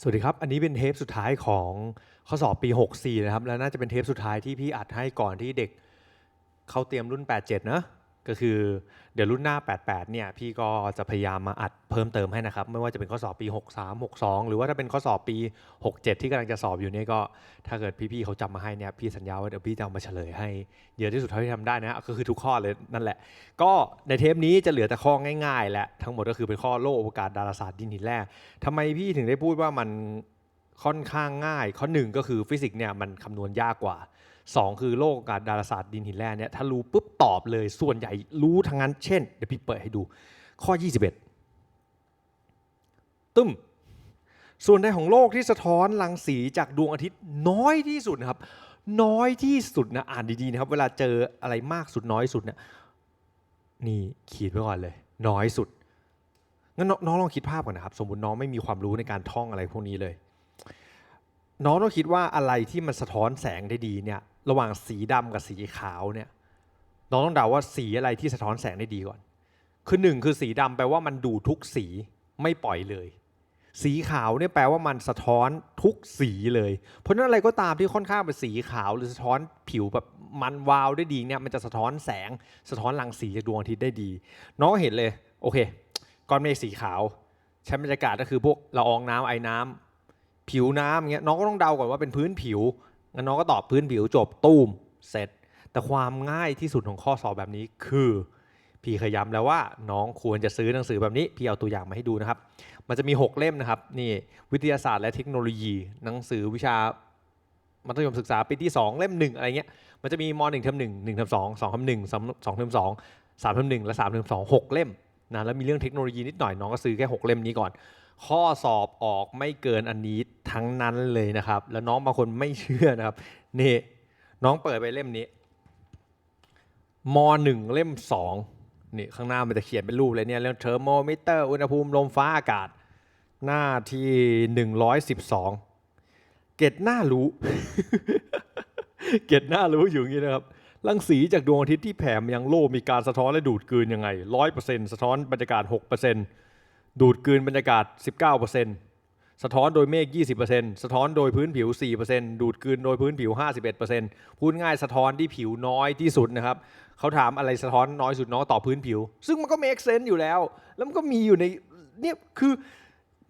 สวัสดีครับ อันนี้เป็นเทปสุดท้ายของข้อสอบปี 64 นะครับ และน่าจะเป็นเทปสุดท้ายที่พี่อัดให้ก่อนที่เด็ก เข้าเตรียมรุ่น 87 นะ ก็คือเดี๋ยวรุ่นหน้า 88 เนี่ยพี่ก็จะพยายามมาอัดเพิ่มเติมให้นะครับ ไม่ว่าจะเป็นข้อสอบปี 63 62 หรือว่าถ้าเป็นข้อสอบปี 67 ที่กำลังจะสอบอยู่เนี่ยก็ ถ้าเกิดพี่ๆเขาจำมาให้เนี่ยพี่สัญญาว่าเดี๋ยวพี่จะเอามาเฉลยให้เยอะที่สุดเท่าที่ทำได้นะก็คือทุกข้อเลยนั่นแหละ ก็ในเทปนี้จะเหลือแต่ข้อง่ายๆแหละทั้งหมดก็คือเป็นข้อโลกอวกาศดาราศาสตร์ดินหินแร่ทำไมพี่ถึงได้พูดว่ามันค่อนข้างง่าย ข้อหนึ่งก็คือฟิสิกส์เนี่ยมันคำนวณยากกว่า สองคือโลกกาดาราศาสตร์ดินหินแร่เนี่ยถ้ารู้ปุ๊บตอบเลยส่วนใหญ่รู้ทั้งนั้น เช่นเดี๋ยวพี่เปิดให้ดู ข้อ 21 ตึ้มส่วนใดของโลกที่สะท้อนรังสีจากดวงอาทิตย์น้อยที่สุดนะครับ น้อยที่สุดนะอ่านดีๆนะครับ เวลาเจออะไรมากสุดน้อยสุดเนี่ยนี่ขีดไว้ก่อนเลย น้อยสุดงั้นน้องลองคิดภาพก่อนนะครับ สมมติน้องไม่มีความรู้ในการท่องอะไรพวกนี้เลย น้องต้องคิดว่าอะไรที่มันสะท้อนแสงได้ดีเนี่ย ระหว่างสีดำกับสีขาวเนี่ยน้องต้องเดาว่าสีอะไรที่สะท้อนแสงได้ดีก่อน คือหนึ่งคือสีดำแปลว่ามันดูทุกสีไม่ปล่อยเลย สีขาวเนี่ยแปลว่ามันสะท้อนทุกสีเลย เพราะนั้นอะไรก็ตามที่ค่อนข้างเป็นสีขาว หรือสะท้อนผิวแบบมันวาวได้ดีเนี่ยมันจะสะท้อนแสง สะท้อนรังสีจากดวงอาทิตย์ได้ดี น้องก็เห็นเลยโอเคก้อนเมฆสีขาวชั้นบรรยากาศก็คือพวกละอองน้ำไอ้น้ำผิวน้ำเงี้ยน้องก็ต้องเดาก่อนว่าเป็นพื้นผิว งั้นน้องก็ตอบพื้นผิวจบตูมเสร็จ แต่ความง่ายที่สุดของข้อสอบแบบนี้คือ พี่เคยย้ำแล้วว่าน้องควรจะซื้อหนังสือแบบนี้ พี่เอาตัวอย่างมาให้ดูนะครับ มันจะมี 6 เล่มนะครับนี่วิทยาศาสตร์และเทคโนโลยี หนังสือวิชามัธยมศึกษาปีที่ 2 เล่ม 1 อะไรเงี้ย มันจะมีม 1 เทอม1 1เทอม2 2เทอม1 2เทอม2 3เทอม1และ3เทอม2 6 เล่มนะแล้วมีเรื่องเทคโนโลยีนิดหน่อยน้องก็ซื้อแค่ 6 เล่มนี้ก่อน ข้อสอบออกไม่เกินอันนี้ทั้งนั้นเลยนะครับ แล้วน้องบางคนไม่เชื่อนะครับ นี่ น้องเปิดไปเล่มนี้ม1เล่ม2นี่ข้างหน้ามันจะเขียนเป็นรูปเลยเนี่ยเรื่องเทอร์โมมิเตอร์อุณหภูมิลมฟ้าอากาศ หน้าที่112เกตหน้ารู้ เกตหน้ารู้อยู่อย่างนี้นะครับรังสีจากดวงอาทิตย์ที่แผ่มายังโลกมีการสะท้อนและดูดกลืนยังไง100%สะท้อนบรรยากาศ6% ดูดกลืนบรรยากาศ 19%สะท้อนโดยเมฆ 20%สะท้อนโดยพื้นผิว 4%ดูดกลืนโดยพื้นผิว 51%พูดง่ายสะท้อนที่ผิวน้อยที่สุดนะครับเขาถามอะไรสะท้อนน้อยสุดน้องต่อพื้นผิว ซึ่งมันก็ make sense อยู่แล้ว แล้วมันก็มีอยู่ในเนี่ยคือ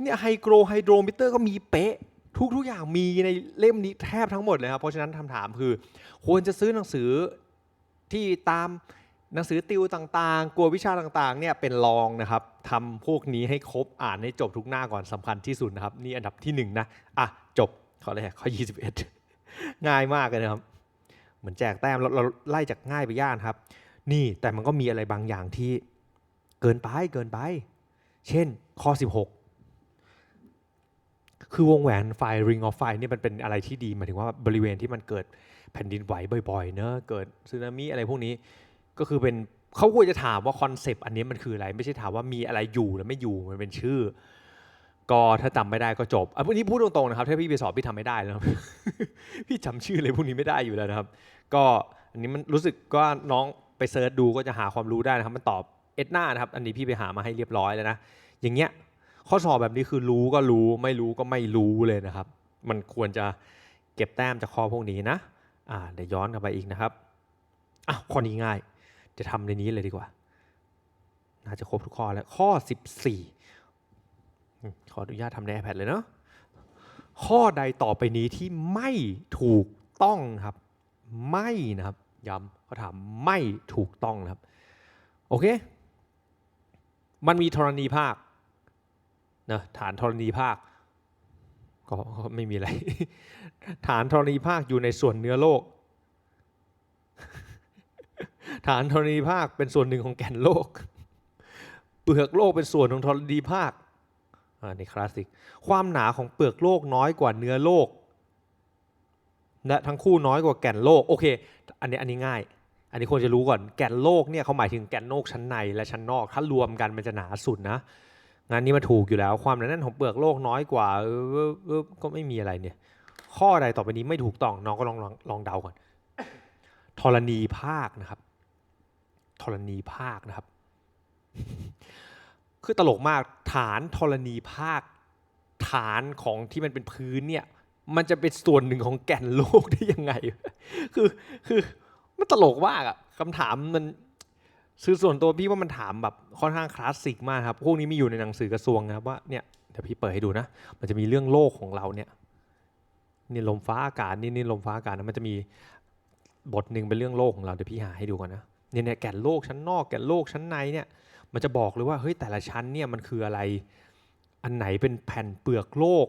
เนี่ยไฮโกรไฮโดรมิเตอร์ก็มีเป๊ะทุกทุกอย่างมีในเล่มนี้แทบทั้งหมดเลยครับ เพราะฉะนั้นคำถามคือ ควรจะซื้อหนังสือที่ตาม หนังสือติวต่างๆ กลัววิชาต่างๆเนี่ยเป็นรองนะครับทำพวกนี้ให้ครบอ่านให้จบทุกหน้าก่อนสำคัญที่สุดนะครับ นี่อันดับที่หนึ่งนะอะจบข้อแรกข้อ 21 ง่ายมากเลยนะครับ เหมือนแจกแต้มเราเราไล่จากง่ายไปยากครับ นี่แต่มันก็มีอะไรบางอย่างที่เกินไปเกินไป เช่นข้อ 16 คือวงแหวนไฟ ring of fire นี่มันเป็นอะไรที่ดีหมายถึงว่าบริเวณที่มันเกิดแผ่นดินไหวบ่อยๆเนอะเกิดสึนามิอะไรพวกนี้ ก็คือเป็นเขาควรจะถามว่าคอนเซปต์อันนี้มันคืออะไร ไม่ใช่ถามว่ามีอะไรอยู่หรือไม่อยู่มันเป็นชื่อ ก็ถ้าจำไม่ได้ก็จบอันนี้พูดตรงๆนะครับ ถ้าพี่ไปสอบพี่ทำไม่ได้นะครับพี่จำชื่ออะไรพวกนี้ไม่ได้อยู่แล้วนะครับ ก็อันนี้มันรู้สึกก็น้องไปเซิร์ชดูก็จะหาความรู้ได้นะครับ มันตอบเอ็ดหน้านะครับ อันนี้พี่ไปหามาให้เรียบร้อยแล้วนะอย่างเงี้ยข้อสอบแบบนี้คือรู้ก็รู้ไม่รู้ก็ไม่รู้เลยนะครับ มันควรจะเก็บแต้มจากข้อพวกนี้นะอ่าเดี๋ยวย้อนกลับไปอีกนะครับอะข้อนี้ง่าย จะทำในนี้เลยดีกว่า น่าจะครบทุกข้อแล้ว ข้อ 14 ขออนุญาตทำใน iPad เลยเนาะข้อใดต่อไปนี้ที่ไม่ถูกต้องครับ ไม่นะครับ ย้ำเขาถามไม่ถูกต้องนะครับ โอเค มันมีธรณีภาคนะฐานธรณีภาคก็ก็ไม่มีอะไร ฐานธรณีภาคอยู่ในส่วนเนื้อโลก ฐานธรณีภาคเป็นส่วนหนึ่งของแก่นโลก เปลือกโลกเป็นส่วนของธรณีภาคอ่านี่คลาสสิก ความหนาของเปลือกโลกน้อยกว่าเนื้อโลก และทั้งคู่น้อยกว่าแก่นโลก โอเค อันนี้อันนี้ง่าย อันนี้ควรจะรู้ก่อน แก่นโลกเนี่ยเขาหมายถึงแก่นโลกชั้นในและชั้นนอก ถ้ารวมกันมันจะหนาสุดนะ งานนี้มันถูกอยู่แล้ว ความหนาแน่นของเปลือกโลกน้อยกว่า ก็ไม่มีอะไรเนี่ย ข้อใดต่อไปนี้ไม่ถูกต้อง น้องก็ลองลองลองเดาก่อน ธรณีภาคนะครับ ธรณีภาคนะครับ คือตลกมากฐานธรณีภาค ฐานของที่มันเป็นพื้นเนี่ยมันจะเป็นส่วนหนึ่งของแก่นโลกได้ยังไง คือคือมันตลกมากอะคำถามมันคือส่วนตัวพี่ว่ามันถามแบบค่อนข้างคลาสสิกมากครับ พวกนี้มีอยู่ในหนังสือกระทรวงนะครับว่าเนี่ยเดี๋ยวพี่เปิดให้ดูนะ มันจะมีเรื่องโลกของเราเนี่ยนี่ลมฟ้าอากาศนี่นี่ลมฟ้าอากาศนะมันจะมีบทหนึ่งเป็นเรื่องโลกของเราเดี๋ยวพี่หาให้ดูก่อนนะ เนี่ยเนี่ยแก่นโลกชั้นนอกแก่นโลกชั้นในเนี่ยมันจะบอกเลยว่าเฮ้ยแต่ละชั้นเนี่ยมันคืออะไร อันไหนเป็นแผ่นเปลือกโลก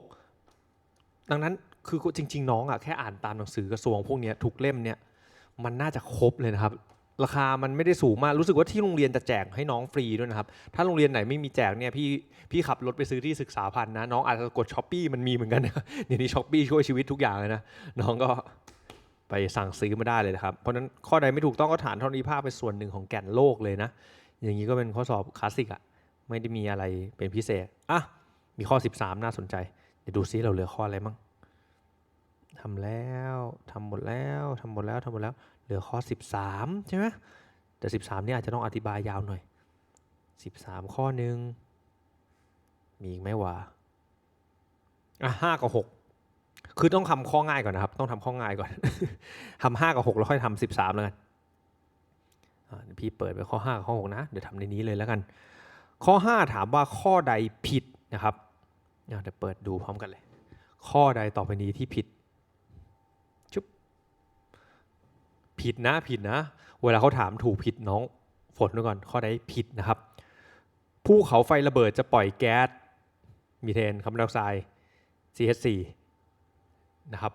ดังนั้นคือจริง ๆ น้องอะแค่อ่านตามหนังสือกระทรวงพวกนี้ยทุกเล่มเนี่ยมันน่าจะครบเลยนะครับ ราคามันไม่ได้สูงมากรู้สึกว่าที่โรงเรียนจะแจกให้น้องฟรีด้วยนะครับ ถ้าโรงเรียนไหนไม่มีแจกเนี่ยพี่พี่ขับรถไปซื้อที่ศึกษาพันนะน้องอาจจะกดช้อปปี้มันมีเหมือนกันนะเดี๋ยวนี้ช้อปปี้ช่วยชีวิตทุกอย่างเลยนะน้องก็ ไปสั่งซื้อมาได้เลยนะครับ เพราะนั้นข้อใดไม่ถูกต้องก็ฐานเท่านี้ภาพเป็นส่วนหนึ่งของแก่นโลกเลยนะ อย่างนี้ก็เป็นข้อสอบคลาสสิกอะไม่ได้มีอะไรเป็นพิเศษอะมีข้อ 13 น่าสนใจ เดี๋ยวดูซิเราเหลือข้ออะไรมั่งทำแล้วทำหมดแล้วทำหมดแล้วทำหมดแล้ว เหลือข้อ 13 ใช่ไหมแต่ 13เนี่ยอาจจะต้องอธิบายยาวหน่อย 13 ข้อหนึ่งมีอีกไหมวะอะห้ากับหก คือต้องทำข้อง่ายก่อนนะครับ ต้องทำข้อง่ายก่อนทำห้ากับหกแล้วค่อยทำสิบสามแล้วกันพี่เปิดไปข้อ5กับข้อ6นะ เดี๋ยวทำในนี้เลยแล้วกัน ข้อ5ถามว่าข้อใดผิดนะครับเดี๋ยวเปิดดูพร้อมกันเลย ข้อใดต่อไปนี้ที่ผิดชุบผิดนะผิดนะ เวลาเขาถามถูกผิดน้องฝนด้วยก่อน ข้อใดผิดนะครับภูเขาไฟระเบิดจะปล่อยแก๊สมีเทนคาร์บอนไดออกไซด์ CH4 นะครับ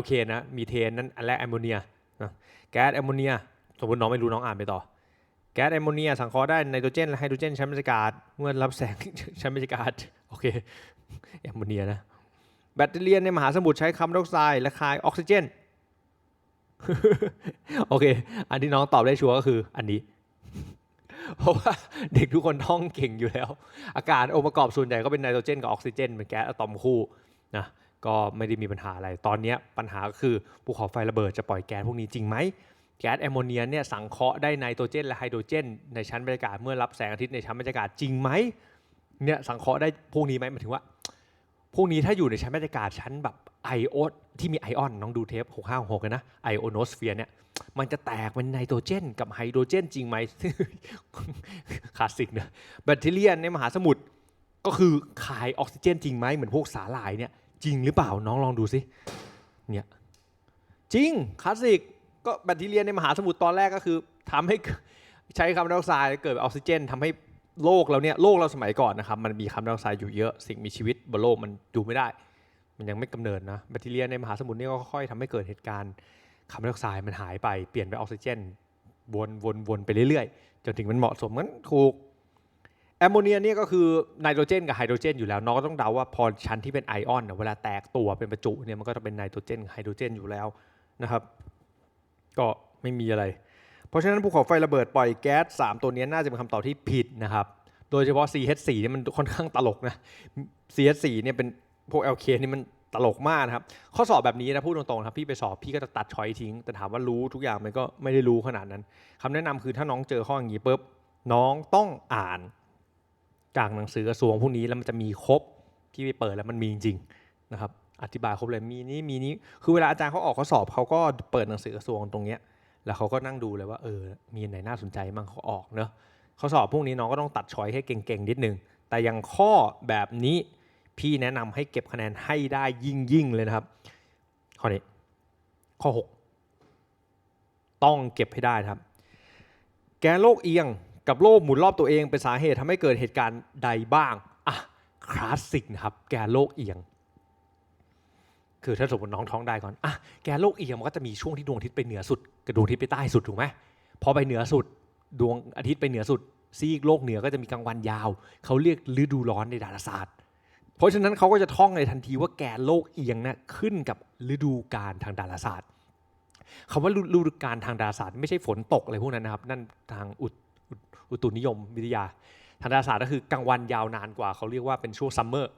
LK นะมีเทนนั้นอันแรกแอมโมเนียนะแก๊สแอมโมเนียสมมติน้องไม่รู้น้องอ่านไปต่อ แก๊สแอมโมเนียสังเคราะห์ได้ไนโตรเจนและไฮโดรเจนชั้นบรรยากาศเมื่อรับแสงชั้นบรรยากาศโอเคแอมโมเนียนะแบคทีเรียในมหาสมุทรใช้คาร์บอนไดออกไซด์และคายออกซิเจนโอเค อันที่น้องตอบได้ชัวร์ก็คืออันนี้ เพราะว่าเด็กทุกคนท่องเก่งอยู่แล้ว อากาศองค์ประกอบส่วนใหญ่ก็เป็นไนโตรเจนกับออกซิเจนเป็นแก๊สอะตอมคู่นะ ก็ไม่ได้มีปัญหาอะไร ตอนนี้ปัญหาก็คือภูเขาไฟระเบิดจะปล่อยแก๊สพวกนี้จริงไหมแก๊สแอมโมเนียเนี่ยสังเคราะห์ได้ไนโตรเจน และไฮโดรเจน ในชั้นบรรยากาศเมื่อรับแสงอาทิตย์ในชั้นบรรยากาศจริงไหมเนี่ยสังเคราะห์ได้พวกนี้ไหมหมายถึงว่า พวกนี้ถ้าอยู่ในชั้นบรรยากาศชั้นแบบไอโอที่มีไอออนน้องดูเทป6 5 6เลยนะไอโอโนสเฟียร์เนี่ยมันจะแตกเป็นไนโตรเจน กับไฮโดรเจน จริงไหมคลาสสิกเนอะแบคทีเรียในมหาสมุทรก็คือคายออกซิเจนจริงไหมเหมือนพวกสาหร่ายเนี่ย จริงหรือเปล่าน้องลองดูสิเนี่ยจริงคลาสสิกก็แบคทีเรียในมหาสมุทรตอนแรกก็คือทำให้ใช้คาร์บอนไดออกไซด์เกิดออกซิเจนทำให้โลกเราเนี่ยโลกเราสมัยก่อนนะครับมันมีคาร์บอนไดออกไซด์อยู่เยอะสิ่งมีชีวิตบนโลกมันอยู่ไม่ได้ มันยังไม่กำเนิดนะแบคทีเรียในมหาสมุทรเนี่ยก็ค่อยๆทำให้เกิดเหตุการณ์คาร์บอนไดออกไซด์มันหายไปเปลี่ยนไปนออกซิเจนวนวนวนไปเรื่อยๆจนถึงมันเหมาะสมงั้นถูก แอมโมเนียเนี่ยก็คือไนโตรเจนกับไฮโดรเจนอยู่แล้วน้องก็ต้องเดาว่าพอชั้นที่เป็นไอออนเวลาแตกตัวเป็นประจุเนี่ยมันก็จะเป็นไนโตรเจนไฮโดรเจนอยู่แล้วนะครับ ก็ไม่มีอะไร เพราะฉะนั้นภูเขาไฟระเบิดปล่อยแก๊ส3ตัวนี้น่าจะเป็นคำตอบที่ผิดนะครับ โดยเฉพาะ CH4 นี่ยมันค่อนข้างตลกนะ CH4 เนี่ยเป็นพวก LK นี่มันตลกมากนะครับ ข้อสอบแบบนี้นะพูดตรงๆครับพี่ไปสอบพี่ก็จะตัดช้อยทิ้ง แต่ถามว่ารู้ทุกอย่างมันก็ไม่ได้รู้ขนาดนั้นคำแนะนำคือถ้าน้องเจอข้ออย่างนี้ปุ๊บน้องต้องอ่าน จากหนังสือกระทรวงพวกนี้แล้วมันจะมีครบที่ไปเปิดแล้วมันมีจริงๆนะครับอธิบายครบเลยมีนี้มีนี้คือเวลาอาจารย์เขาออกข้อสอบเขาก็เปิดหนังสือกระทรวงตรงเนี้ยแล้วเขาก็นั่งดูเลยว่าเออมีไหนน่าสนใจมั่งเขาออกเนอะข้อสอบพวกนี้น้องก็ต้องตัดช้อยให้เก่งๆนิดนึงแต่อยังข้อแบบนี้พี่แนะนำให้เก็บคะแนนให้ได้ยิ่งยิ่งๆเลยนะครับ ข้อนี้ ข้อ 6 ต้องเก็บให้ได้ครับ แกนโลกเอียง กับโลกหมุนรอบตัวเองเป็นสาเหตุทำให้เกิดเหตุการณ์ใดบ้างอะคลาสสิกนะครับแกโลกเอียง คือถ้าสมมติน้องท้องได้ก่อนอะแกโลกเอียงมันก็จะมีช่วงที่ดวงอาทิตย์ไปเหนือสุดกับดวงอาทิตย์ไปใต้สุดถูกไหมพอไปเหนือสุดดวงอาทิตย์ไปเหนือสุดซีกโลกเหนือก็จะมีกลางวันยาว เขาเรียกฤดูร้อนในดาราศาสตร์ เพราะฉะนั้นเขาก็จะท่องในทันทีว่าแกนโลกเอียงนะขึ้นกับฤดูกาลทางดาราศาสตร์คำว่าฤดูกาลทางดาราศาสตร์ ไม่ใช่ฝนตกอะไรพวกนั้นนะครับ นั่นทางอุ อุตุนิยมวิทยาทางดาราศาสตร์ก็คือกลางวันยาวนานกว่า เขาเรียกว่าเป็นช่วงซัมเมอร์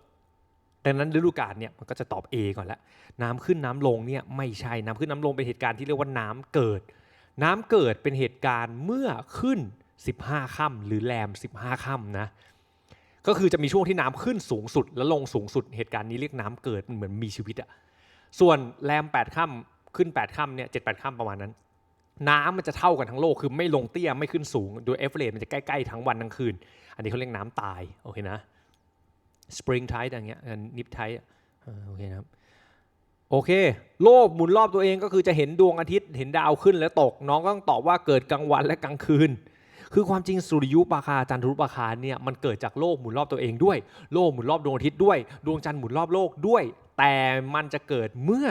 ดังนั้นฤดูกาลเนี่ยมันก็จะตอบ A ก่อนละน้ำขึ้นน้ำลงเนี่ยไม่ใช่น้ำขึ้นน้ำลงเป็นเหตุการณ์ที่เรียกว่าน้ำเกิด น้ำเกิดเป็นเหตุการณ์เมื่อขึ้น 15ค่ำหรือแรม 15ค่ำนะก็คือจะมีช่วงที่น้ำขึ้นสูงสุด แล้วลงสูงสุดเหตุการณ์นี้เรียกน้ำเกิดมันเหมือนมีชีวิตอะส่วนแรมแปดค่ำขึ้นแปดค่ำเนี่ยเจ็ดแปดค่ำประมาณนั้น น้ำมันจะเท่ากันทั้งโลกคือไม่ลงเตี้ยไม่ขึ้นสูงโดยเอฟเฟรมันจะใกล้ๆทั้งวันทั้งคืน อันนี้เขาเรียกน้ำตายโอเคนะ spring tide อย่างเงี้ยนิปไทด์โอเคนะครับโอเค โลกหมุนรอบตัวเองก็คือจะเห็นดวงอาทิตย์เห็นดาวขึ้นและตก น้องก็ต้องตอบว่าเกิดกลางวันและกลางคืน คือความจริงสุริยุปราคาจันทรุปราคาเนี่ยมันเกิดจากโลกหมุนรอบตัวเองด้วย โลกหมุนรอบดวงอาทิตย์ด้วย ดวงจันทร์หมุนรอบโลกด้วย แต่มันจะเกิดเมื่อ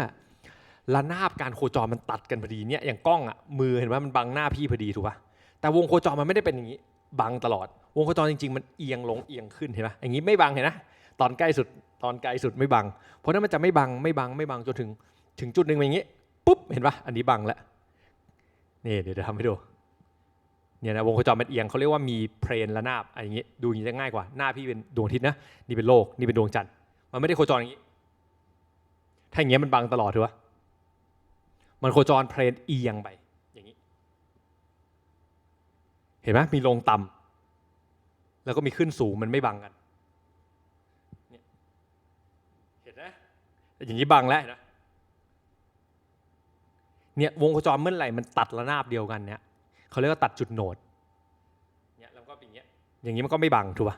ระนาบการโคจรมันตัดกันพอดีเนี่ยอย่างกล้องอะมือเห็นว่ามันบังหน้าพี่พอดีถูกปะแต่วงโคจรมันไม่ได้เป็นอย่างนี้บังตลอด วงโคจรจริง ๆ มันเอียงลงเอียงขึ้นเห็นปะอย่างนี้ไม่บังเห็นนะตอนใกล้สุดตอนไกลสุดไม่บัง เพราะนั้นมันจะไม่บังไม่บังไม่บังจนถึง ถึงจุดหนึ่งอย่างนี้ปุ๊บเห็นปะอันนี้บังแล้วนี่เดี๋ยวจะทำให้ดูเนี่ยนะวงโคจรมันเอียงเขาเรียกว่ามีเพลนระนาบอะไรอย่างนี้ดูอย่างนี้จะง่ายกว่าหน้าพี่เป็นดวงอาทิตย์นะนี่เป็นโลกนี่เป็นดวงจันทร์มันไม่ได้โคจรอย่างนี้ถ้าอย่างเงี้ยมันบังตลอดถูกปะ มันโคจรเพลนเอียงไปอย่างนี้ เห็นไหมมีลงต่ำแล้วก็มีขึ้นสูงมันไม่บังกันเห็นไหมอย่างนี้บังแล้วเห็นไหมเนี่ยวงโคจรเมื่อไหร่มันตัดระนาบเดียวกันเนี่ยเขาเรียกว่าตัดจุดโหนดเนี่ยแล้วก็เป็นอย่างเงี้ยอย่างนี้มันก็ไม่บังถูกปะ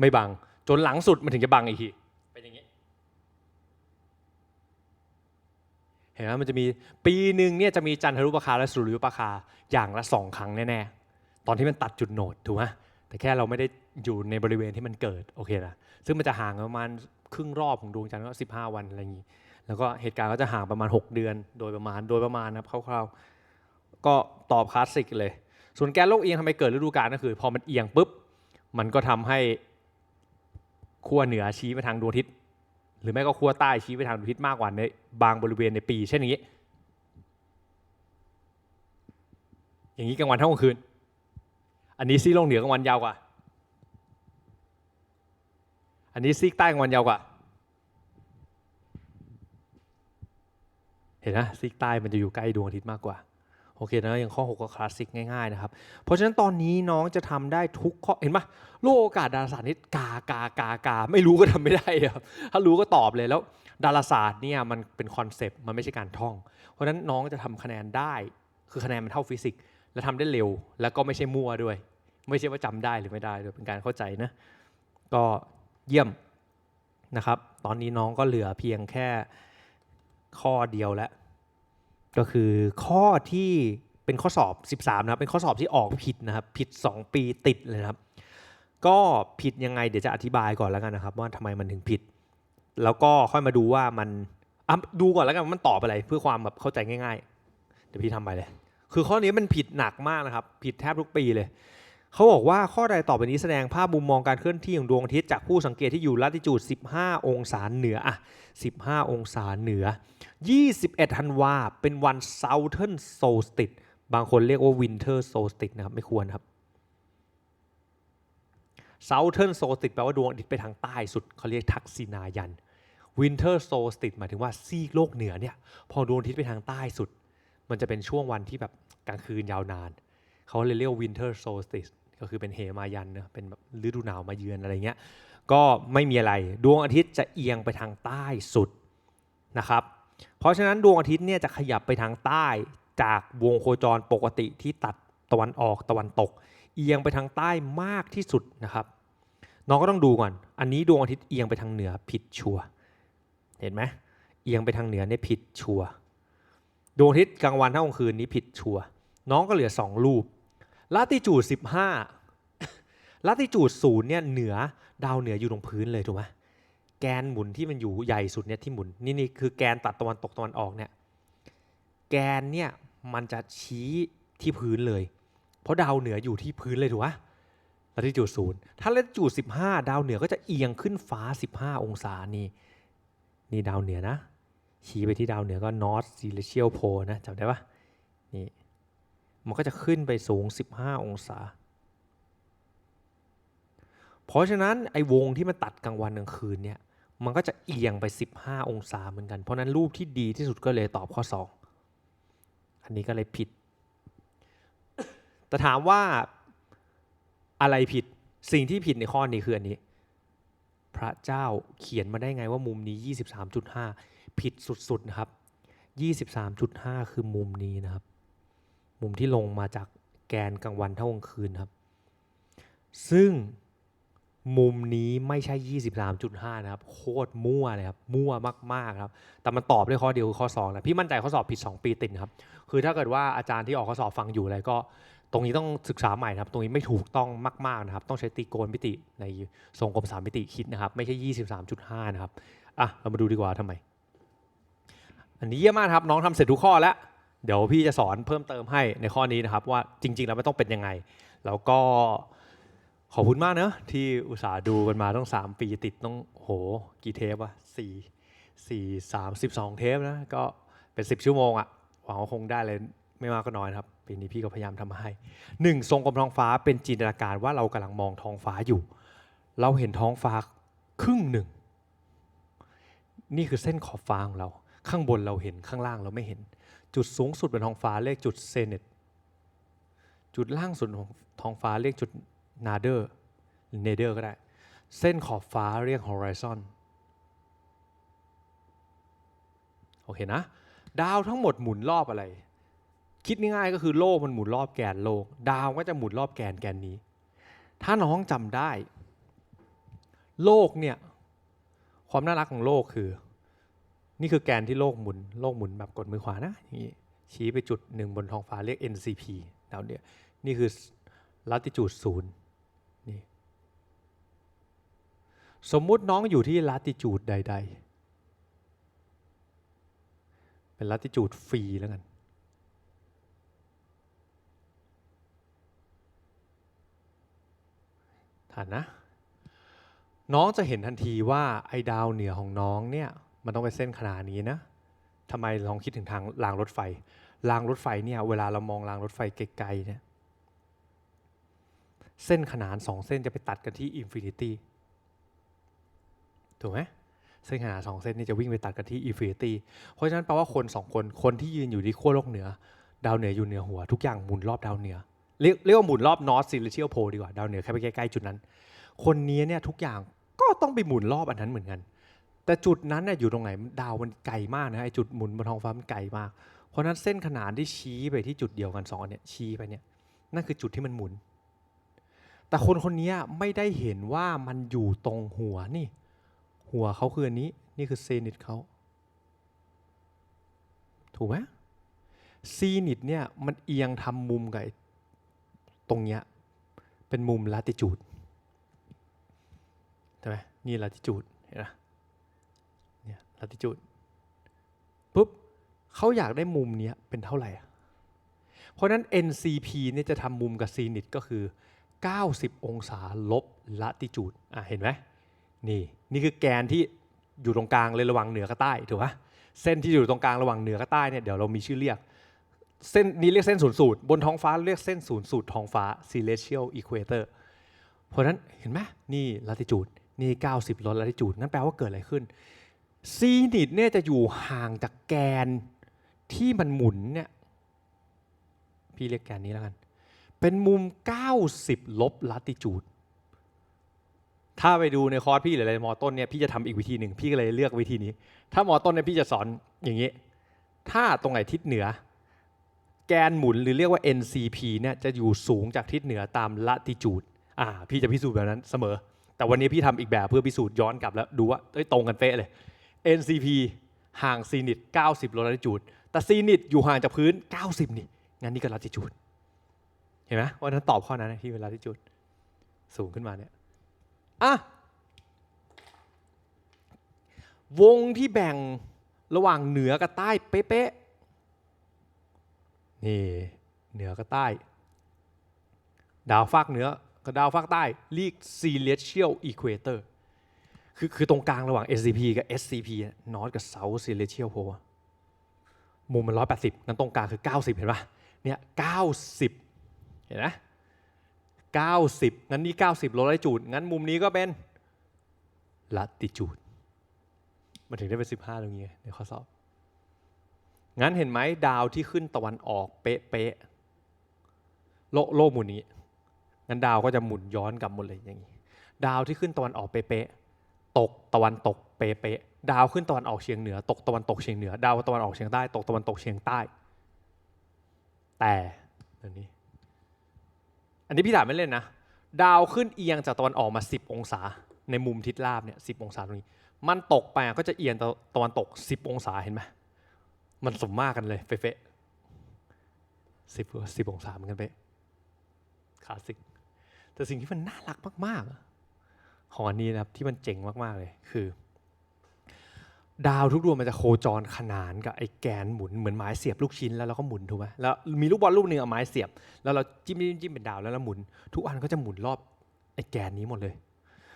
ไม่บังจนหลังสุดมันถึงจะบังอีกทีเป็นอย่างนี้ เห็นไหมมันจะมีปีหนึ่งเนี่ยจะมีจันทรุปราคาและสุริยุปราคาอย่างละสองครั้งแน่ๆ ตอนที่มันตัดจุดโหนดถูกไหมแต่แค่เราไม่ได้อยู่ในบริเวณที่มันเกิดโอเคนะซึ่งมันจะห่างประมาณครึ่งรอบของดวงจันทร์ก็สิบห้าวันอะไรอย่างนี้ แล้วก็เหตุการณ์ก็จะห่างประมาณ 6 เดือน โดยประมาณโดยประมาณนะครับคร่าวๆก็ตอบคลาสสิกเลย ส่วนแกนโลกเอียงทำไมเกิดฤดูกาลก็คือ พอมันเอียงปุ๊บมันก็ทำให้ขั้วเหนือชี้ไปทางดวงอาทิตย์ หรือไม่ก็ขั้วใต้ชี้ไปทางดวงอาทิตย์มากกว่าในบางบริเวณในปี เช่นอย่างนี้ อย่างนี้กลางวันเท่ากลางคืน อันนี้ซีกโลกเหนือกลางวันยาวกว่า อันนี้ซีกใต้กลางวันยาวกว่า เห็นนะซีกใต้มันจะอยู่ใกล้ดวงอาทิตย์มากกว่า โอเคนะอย่างข้อ 6 ก็คลาสสิกง่ายๆนะครับ เพราะฉะนั้นตอนนี้น้องจะทำได้ทุกข้อเห็นปะโลกโอกาสดาราศาสตร์นี่กากากากาไม่รู้ก็ทำไม่ได้ครับถ้ารู้ก็ตอบเลยแล้วดาราศาสตร์เนี่ยมันเป็นคอนเซปต์มันไม่ใช่การท่อง เพราะฉะนั้นน้องจะทำคะแนนได้ คือคะแนนมันเท่าฟิสิกส์และทำได้เร็ว แล้วก็ไม่ใช่มั่วด้วย ไม่ใช่ว่าจำได้หรือไม่ได้ด้วยเป็นการเข้าใจนะก็เยี่ยมนะครับ ตอนนี้น้องก็เหลือเพียงแค่ข้อเดียวแล้ว ก็คือข้อที่เป็นข้อสอบ 13 นะครับ เป็นข้อสอบที่ออกผิดนะครับ ผิด 2 ปีติดเลยนะครับ ก็ผิดยังไงเดี๋ยวจะอธิบายก่อนแล้วกันนะครับ ว่าทำไมมันถึงผิด แล้วก็ค่อยมาดูว่ามันดูก่อนแล้วกันว่ามันตอบอะไรเพื่อความแบบเข้าใจง่าย ๆ เดี๋ยวพี่ทำไปเลย คือข้อนี้มันผิดหนักมากนะครับ ผิดแทบทุกปีเลย เขาบอกว่าข้อใดต่อไปนี้แสดงภาพมุมมองการเคลื่อนที่ของดวงอาทิตย์จากผู้สังเกตที่อยู่ลัติจูด 15 องศาเหนืออะ15 องศาเหนือ 21ธันวาเป็นวัน Southern Solstice บางคนเรียกว่า Winter Solstice นะครับ ไม่ควรครับ Southern Solstice แปลว่าดวงอาทิตย์ไปทางใต้สุดเขาเรียกทักษิณายัน Winter Solstice หมายถึงว่าซีกโลกเหนือเนี่ย พอดวงอาทิตย์ไปทางใต้สุด มันจะเป็นช่วงวันที่แบบกลางคืนยาวนาน เขาเลยเรียกว่า Winter Solstice ก็คือเป็นเหมายันเนอะเป็นแบบฤดูหนาวมาเยือนอะไรเงี้ยก็ไม่มีอะไรดวงอาทิตย์จะเอียงไปทางใต้สุดนะครับ เพราะฉะนั้นดวงอาทิตย์เนี่ยจะขยับไปทางใต้จากวงโคจรปกติที่ตัดตะวันออกตะวันตก เอียงไปทางใต้มากที่สุดนะครับน้องก็ต้องดูก่อน อันนี้ดวงอาทิตย์เอียงไปทางเหนือผิดชัวเห็นไหมเอียงไปทางเหนือเนี่ยผิดชัวดวงอาทิตย์กลางวันเท่ากลางคืนนี้ผิดชัวน้องก็เหลือสองรูป ลาติจูด15ลาติจูดศูนย์เนี่ยเหนือดาวเหนืออยู่ตรงพื้นเลยถูกไหมแกนหมุนที่มันอยู่ใหญ่สุดเนี่ยที่หมุนนี่นี่คือแกนตัดตะวันตกตะวันออกเนี่ยแกนเนี่ยมันจะชี้ที่พื้นเลย เพราะดาวเหนืออยู่ที่พื้นเลยถูกไหมลาติจูดศูนย์ถ้าลาติจูด15ดาวเหนือก็จะเอียงขึ้นฟ้า15องศานี่นี่ดาวเหนือนะชี้ไปที่ดาวเหนือก็ North Celestial Pole นะจำได้ปะนี่ มันก็จะขึ้นไปสูง 15 องศา เพราะฉะนั้นไอ้วงที่มันตัดกลางวันกลางคืนเนี่ยมันก็จะเอียงไป 15 องศาเหมือนกัน เพราะนั้นรูปที่ดีที่สุดก็เลยตอบข้อ 2 อันนี้ก็เลยผิด แต่ถามว่าอะไรผิด สิ่งที่ผิดในข้อนี้คืออันนี้ พระเจ้าเขียนมาได้ไงว่ามุมนี้ 23.5 ผิดสุดๆนะครับ 23.5 คือมุมนี้นะครับ มุมที่ลงมาจากแกนกลางวันเท่ากลางคืนครับ ซึ่งมุมนี้ไม่ใช่ 23.5 นะครับ โคตรมั่วเลยครับ มั่วมากๆครับ แต่มันตอบได้ข้อเดียวคือข้อ2นะพี่มั่นใจข้อสอบผิด 2 ปีติดนครับ คือถ้าเกิดว่าอาจารย์ที่ออกข้อสอบฟังอยู่อะไรก็ ตรงนี้ต้องศึกษาใหม่นะครับ ตรงนี้ไม่ถูกต้องมากๆนะครับ ต้องใช้ตรีโกณมิติในทรงกลมสามมิติคิดนะครับ ไม่ใช่ 23.5 นะครับ อะ เรามาดูดีกว่าทำไม อันนี้เยี่ยมมากครับ น้องทำเสร็จทุกข้อแล้ว เดี๋ยวพี่จะสอนเพิ่มเติมให้ในข้อนี้นะครับ ว่าจริง ๆ แล้วไม่ต้องเป็นยังไง แล้วก็ขอบคุณมากเนะที่อุตส่าห์ดูกันมาต้อง 3 ปีติดต้องโหกี่เทปอะสี่สี่สามสิบสองเทปนะ ก็เป็น 10 ชั่วโมงอะหวังว่าคงได้เลยไม่มากก็น้อยครับปีนี้พี่ก็พยายามทำให้หนึ่งทรงกลมท้องฟ้าเป็นจินตนาการว่าเรากำลังมองท้องฟ้าอยู่ เราเห็นท้องฟ้าครึ่งหนึ่ง นี่คือเส้นขอบฟ้าของเรา ข้างบนเราเห็นข้างล่างเราไม่เห็น จุดสูงสุดบนท้องฟ้าเรียกจุดเซเนตจุดล่างสุดของท้องฟ้าเรียกจุดนาเดอร์เนเดอร์ก็ได้ เส้นขอบฟ้าเรียก horizon โอเคนะ ดาวทั้งหมดหมุนรอบอะไร คิดง่ายๆก็คือโลกมันหมุนรอบแกนโลก ดาวก็จะหมุนรอบแกนแกนนี้ ถ้าน้องจำได้ โลกเนี่ย ความน่ารักของโลกคือ นี่คือแกนที่โลกหมุน โลกหมุนแบบกดมือขวานะอย่างนี้ชี้ไปจุดหนึ่งบนท้องฟ้าเรียก NCP ดาวเนี่ยนี่คือลัติจูดศูนย์นี่สมมุติน้องอยู่ที่ลัติจูดใด ๆ เป็นลัติจูดฟรีแล้วกันฐานนะ น้องจะเห็นทันทีว่าไอ้ดาวเหนือของน้องเนี่ย มันต้องเป็นเส้นขนาดนี้นะทำไมลองคิดถึงทางรางรถไฟ รางรถไฟเนี่ยเวลาเรามองรางรถไฟไกลๆเนี่ยเส้นขนานสองเส้นจะไปตัดกันที่อินฟินิตี้ถูกไหมเส้นขนานสองเส้นนี่จะวิ่งไปตัดกันที่อินฟินิตี้เพราะฉะนั้นแปลว่าคนสองคนคนที่ยืนอยู่ที่ขั้วโลกเหนือ ดาวเหนืออยู่เหนือหัวทุกอย่างหมุนรอบดาวเหนือเรียกเรียกว่าหมุนรอบนอร์ t ซิลิเชียลโพดีกว่าดาวเหนือแค่ไปใกล้ๆจุดนั้น คนนี้เนี่ยทุกอย่างก็ต้องไปหมุนรอบอันนั้นเหมือนกัน แต่จุดนั้นเนี่ยอยู่ตรงไหนดาวมันไกลมากนะไอ้จุดหมุนบนท้องฟ้ามันไกลมาก เพราะนั้นเส้นขนานที่ชี้ไปที่จุดเดียวกันสองอันเนี่ยชี้ไปเนี่ยนั่นคือจุดที่มันหมุน แต่คนคนนี้ไม่ได้เห็นว่ามันอยู่ตรงหัวนี่ หัวเขาคืออันนี้นี่คือเซนิตเขาถูกไหมซีนิตเนี่ยมันเอียงทำมุมกับตรงเนี้ยเป็นมุมลาติจูดใช่ไหมนี่ลาติจูดเห็นไหมเนี่ย ลาติจูดปุ๊บเขาอยากได้มุมนี้เป็นเท่าไหร่ เพราะนั้น NCP เนี่ยจะทำมุมกับซีนิตก็คือ 90 องศาลบลาติจูดอะเห็นไหมนี่นี่คือแกนที่อยู่ตรงกลางเลยระหว่างเหนือกับใต้ถูกไหมเส้นที่อยู่ตรงกลางระหว่างเหนือกับใต้เนี่ยเดี๋ยวเรามีชื่อเรียกเส้นนี้เรียกเส้นศูนย์สูตร บนท้องฟ้าเรียกเส้นศูนย์สูตรท้องฟ้า celestial equator เพราะฉะนั้นเห็นไหมนี่ latitude นี่ 90 ลด latitude นั่นแปลว่าเกิดอะไรขึ้น ซีนิตเนี่ยจะอยู่ห่างจากแกนที่มันหมุนเนี่ยพี่เรียกแกนนี้แล้วกัน เป็นมุม 90 ลบ latitude ถ้าไปดูในคอร์สพี่หรืออะไรมอต้นเนี่ยพี่จะทำอีกวิธีหนึ่งพี่ก็เลยเลือกวิธีนี้ ถ้ามอต้นเนี่ยพี่จะสอนอย่างนี้ ถ้าตรงไหนทิศเหนือ แกนหมุนหรือเรียกว่า NCP เนี่ยจะอยู่สูงจากทิศเหนือตามละติจูดอ่าพี่จะพิสูจน์แบบนั้นเสมอ แต่วันนี้พี่ทำอีกแบบเพื่อพิสูจน์ย้อนกลับแล้วดูว่าเอ้ยตรงกันเป๊ะเลย NCP ห่างซีนิต 90ลติจูด แต่ซีนิตอยู่ห่างจากพื้น 90 นี่ งั้นนี่ก็ลติจูด เห็นไหมวันนั้นตอบข้อนั้นที่เป็นลติจูด สูงขึ้นมาเนี่ย อะ วงที่แบ่งระหว่างเหนือกับใต้เป๊ะๆ นี่ เหนือกับใต้ ดาวฟากเหนือกับดาวฟากใต้เรียก celestial equator คือ คือตรงกลางระหว่าง SCP กับ SCP North กับ South celestial pole อะมุมมัน 180งั้นตรงกลางคือ 90 เห็นปะเนี่ย90 เห็นไหม90 งั้นนี่ 90โลละจูด งั้นมุมนี้ก็เป็นลัติจูด มันถึงได้เป็น 15 ตรงนี้ในข้อสอบ งั้นเห็นไหมดาวที่ขึ้นตะวันออกเป๊ะๆโลกโลกหมุนนี้ งั้นดาวก็จะหมุนย้อนกลับหมดเลยอย่างนี้ ดาวที่ขึ้นตะวันออกเป๊ะ ตกตะวันตกเป๊ะๆดาวขึ้นตะวันออกเฉียงเหนือ ตกตะวันตกเฉียงเหนือ ดาวตะวันออกเฉียงใต้ ตกตะวันตกเฉียงใต้ แต่เดี๋ยวนี้ อันนี้พี่ถามไม่เล่นนะ ดาวขึ้นเอียงจากตะวันออกมา 10 องศา ในมุมทิศราบเนี่ยสิองศาตรงนี้ มันตกไปก็จะเอียงตะวันตก 10 องศาเห็นไหมมันสมมากันเลยเป๊ะสิบสิบองศาเหมือนกันเป๊ะคลาสสิกแต่สิ่งที่มันน่ารักมากๆ ของอันนี้นะครับที่มันเจ๋งมาก ๆ เลยคือ ดาวทุกดวงมันจะโคจรขนานกับไอ้แกนหมุนเหมือนไม้เสียบลูกชิ้นแล้วเราก็หมุนถูกไหมแล้วมีลูกบอลลูกหนึ่งเอาไม้เสียบ แล้วเราจิ้มจิ้มจิ้มเป็นดาวแล้วเราหมุน ทุกอันก็จะหมุนรอบไอ้แกนนี้หมดเลย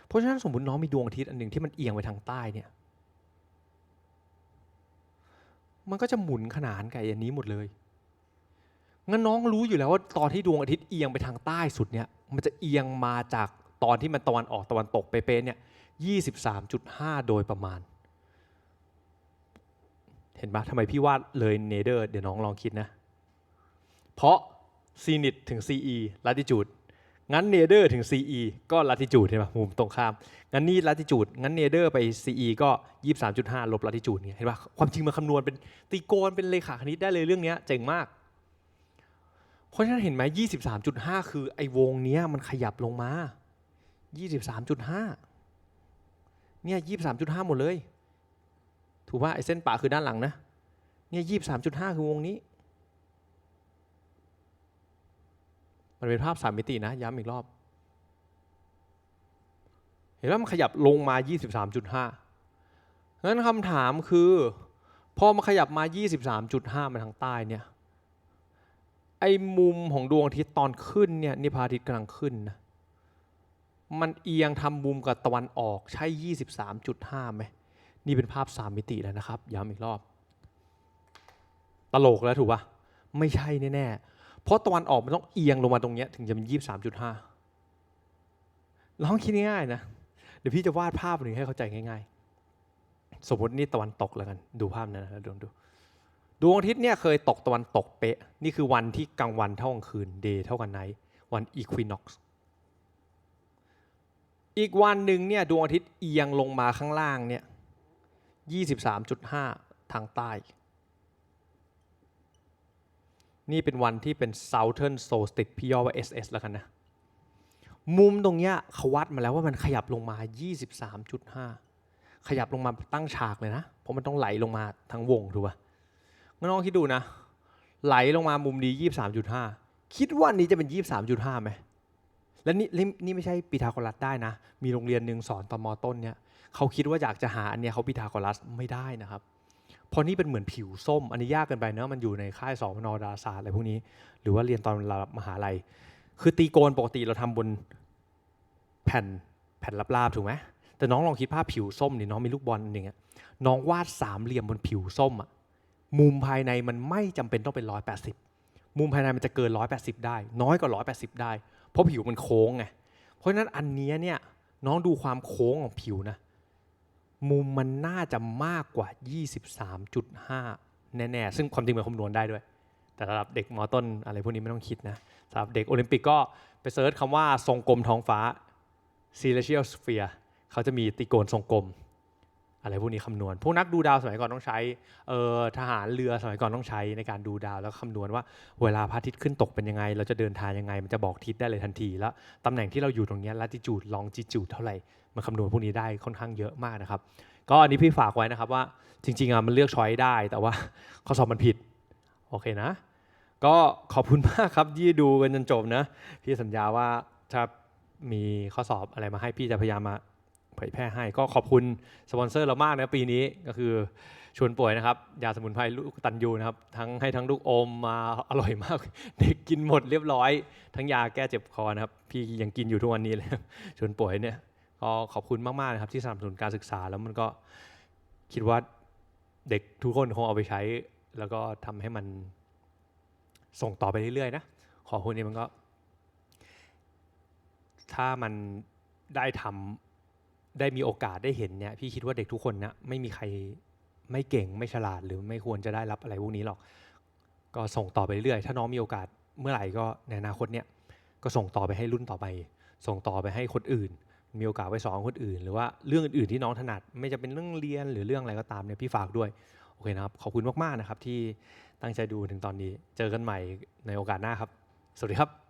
เพราะฉะนั้นสมมติน้องมีดวงอาทิตย์อันหนึ่งที่มันเอียงไปทางใต้เนี่ย มันก็จะหมุนขนานกับไอ้อันนี้หมดเลยงั้นน้องรู้อยู่แล้วว่าตอนที่ดวงอาทิตย์เอียงไปทางใต้สุดเนี่ย มันจะเอียงมาจาก ตอนที่มันตะวันออกตะวันตกเป๊ะๆเนี่ย23.5 โดยประมาณ เห็นปะทำไมพี่วาดเลยเนเดอร์เดี๋ยวน้องลองคิดนะ เพราะซีนิตถึง CE latitude งั้นเนเดอร์ถึง CE ก็ latitude เห็นปะมุมตรงข้าม งั้นนี่ latitude งั้นเนเดอร์ไป CE ก็ 23.5 ลบ latitude เนี่ยเห็นปะความจริงมันคำนวณเป็นตีโกณเป็นเลขาคณิตได้เลยเรื่องเนี้ยเจ๋งมากเพราะฉะนั้นเห็นไหม23.5 คือไอ้วงเนี้ยมันขยับลงมา 23.5เนี่ย23.5หมดเลย ถูกป่ะไอ้เส้นป่าคือด้านหลังนะ เนี่ย23.5คือวงนี้ มันเป็นภาพสามมิตินะ ย้ำอีกรอบ เห็นว่ามันขยับลงมา 23.5งั้นคำถามคือ พอมาขยับมา 23.5 มาทางใต้เนี่ย ไอ้มุมของดวงอาทิตย์ตอนขึ้นเนี่ยนี่พระอาทิตย์กำลังขึ้นนะ มันเอียงทำมุมกับตะวันออกใช่ 23.5ไหมนี่เป็นภาพ 3 มิติแล้วนะครับ ย้ำอีกรอบ ตลกแล้วถูกปะไม่ใช่แน่ๆเพราะตะวันออกมันต้องเอียงลงมาตรงเนี้ยถึงจะเป็น 23.5 ลองคิดง่ายๆนะ เดี๋ยวพี่จะวาดภาพหนึ่งให้เข้าใจง่ายๆ สมมตินี่ตะวันตกแล้วกัน ดูภาพนั้นนะดูดูดวงอาทิตย์เนี่ยเคยตกตะวันตกเป๊ะ นี่คือวันที่กลางวันเท่ากลางคืน day เท่ากันไนท์วันอีควินอกซ์ อีกวันหนึ่งเนี่ยดวงอาทิตย์เอียงลงมาข้างล่างเนี่ย23.5 ทางใต้ นี่เป็นวันที่เป็น Southern Solstice พี่ย่อว่า SS แล้วกันนะ มุมตรงเนี้ยเขาวัดมาแล้วว่ามันขยับลงมา 23.5 ขยับลงมาตั้งฉากเลยนะ เพราะมันต้องไหลลงมาทั้งวงถูกป่ะงั้นลองคิดดูนะ ไหลลงมามุมนี้ 23.5 คิดว่านี้จะเป็น 23.5ไหม และนี่นี่ไม่ใช่ปีทาโกรัสได้นะ มีโรงเรียนหนึ่งสอนตอนมอต้นเนี่ยเขาคิดว่าอยากจะหาอันเนี้ยเขาปีทาโกรัสไม่ได้นะครับเพราะนี่เป็นเหมือนผิวส้มอันนี้ยากเกินไปเนะมันอยู่ในค่ายสอนดาราศาสตร์อะไรพวกนี้ หรือว่าเรียนตอนระดับมหาลัย คือตีโกนปกติเราทำบนแผ่นแผ่นราบๆถูกไหมแต่น้องลองคิดภาพผิวส้มนี่น้องมีลูกบอลหนึ่งอะน้องวาดสามเหลี่ยมบนผิวส้มอะมุมภายในมันไม่จำเป็นต้องเป็นร้อยแปดสิบมุมภายในมันจะเกินร้อยแปดสิบได้ น้อยกว่าร้อยแปดสิบได้ เพราะผิวมันโค้งไงเพราะฉะนั้นอันนี้เนี่ยน้องดูความโค้งของผิวนะ มุมมันน่าจะมากกว่า 23.5 แน่ๆ ซึ่งความจริงมันคำนวณได้ด้วย แต่สำหรับเด็กมอต้นอะไรพวกนี้ไม่ต้องคิดนะสำหรับเด็กโอลิมปิกก็ไปเซิร์ชคำว่าทรงกลมท้องฟ้า celestial sphere เขาจะมีตีโกนทรงกลม อะไรพวกนี้คำนวณ พวกนักดูดาวสมัยก่อนต้องใช้เออทหารเรือสมัยก่อนต้องใช้ในการดูดาวแล้วคำนวณว่าเวลาพระอาทิตย์ขึ้นตกเป็นยังไง เราจะเดินทางยังไง มันจะบอกทิศได้เลยทันที แล้วตำแหน่งที่เราอยู่ตรงนี้ย latitude longitude เท่าไหร่มันคำนวณพวกนี้ได้ค่อนข้างเยอะมากนะครับ ก็อันนี้พี่ฝากไว้นะครับว่าจริงๆอะมันเลือกช้อยได้ แต่ว่าข้อสอบมันผิดโอเคนะ ก็ขอบคุณมากครับที่ดูกันจนจบนะพี่สัญญาว่าถ้ามีข้อสอบอะไรมาให้พี่จะพยายามมา เผยแพร่ให้ก็ขอบคุณสปอนเซอร์เรามากนะปีนี้ก็คือชวนป่วยนะครับยาสมุนไพรลูกตันยูนะครับทั้งให้ทั้งลูกอมมาอร่อยมาก เด็กกินหมดเรียบร้อย ทั้งยาแก้เจ็บคอนะครับพี่ยังกินอยู่ทุกวันนี้เลยชวนป่วยเนี่ยก็ขอบคุณมากๆนะครับที่สนับสนุนการศึกษาแล้วมันก็คิดว่าเด็กทุกคนคงเอาไปใช้ แล้วก็ทำให้มันส่งต่อไปเรื่อยๆนะขอพวกนี้มันก็ ถ้ามันได้ทำ ได้มีโอกาสได้เห็นเนี่ยพี่คิดว่าเด็กทุกคนนะไม่มีใครไม่เก่งไม่ฉลาดหรือไม่ควรจะได้รับอะไรพวกนี้หรอก ก็ส่งต่อไปเรื่อยๆถ้าน้องมีโอกาสเมื่อไหร่ก็ในอนาคตเนี่ยก็ส่งต่อไปให้รุ่นต่อไป ส่งต่อไปให้คนอื่น มีโอกาสไปสอนคนอื่น หรือว่าเรื่องอื่นๆที่น้องถนัด ไม่จะเป็นเรื่องเรียนหรือเรื่องอะไรก็ตามเนี่ยพี่ฝากด้วยโอเคนะครับขอบคุณมากๆนะครับที่ตั้งใจดูถึงตอนนี้ เจอกันใหม่ในโอกาสหน้าครับ สวัสดีครับ